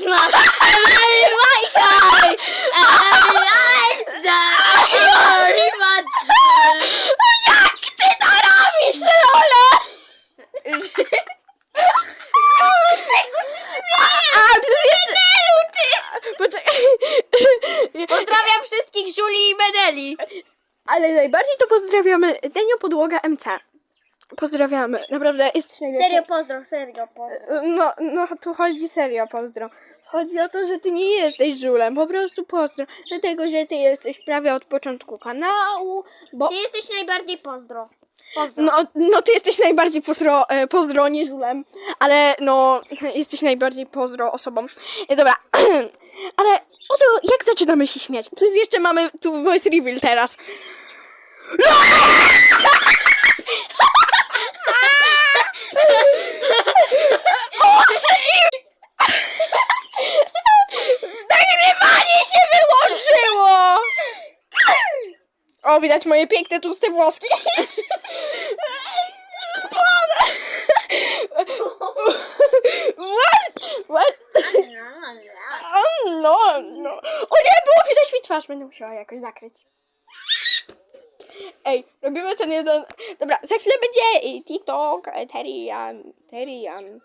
Christmas! Merry Michael! Merry Nice! Merry much! Jak ty to robisz, Lola? Czego się śmieję? A, plus jeszcze... Poczekaj. Pozdrawiam wszystkich Żuli i Meneli. Ale najbardziej to pozdrawiamy Denio Podłoga MC. Pozdrawiamy. Naprawdę jesteś najlepszy. Serio pozdro, serio pozdro. No, no tu chodzi serio, pozdro. Chodzi o to, że ty nie jesteś żulem, po prostu pozdro. Dlatego, że ty jesteś prawie od początku kanału, bo... Ty jesteś najbardziej pozdro. Pozdro. No, no ty jesteś najbardziej pozdro, e, pozdro, nie żulem, ale no, jesteś najbardziej pozdro osobą. E, dobra, ale oto jak zaczynamy się śmiać? Plus jeszcze mamy tu voice reveal teraz. O, widać moje piękne, tłuste włoski. What? What? No, no. O nie, było widać mi twarz, będę musiała jakoś zakryć. Ej, robimy ten jeden... Dobra, za chwilę będzie i TikTok, Terian, Terian.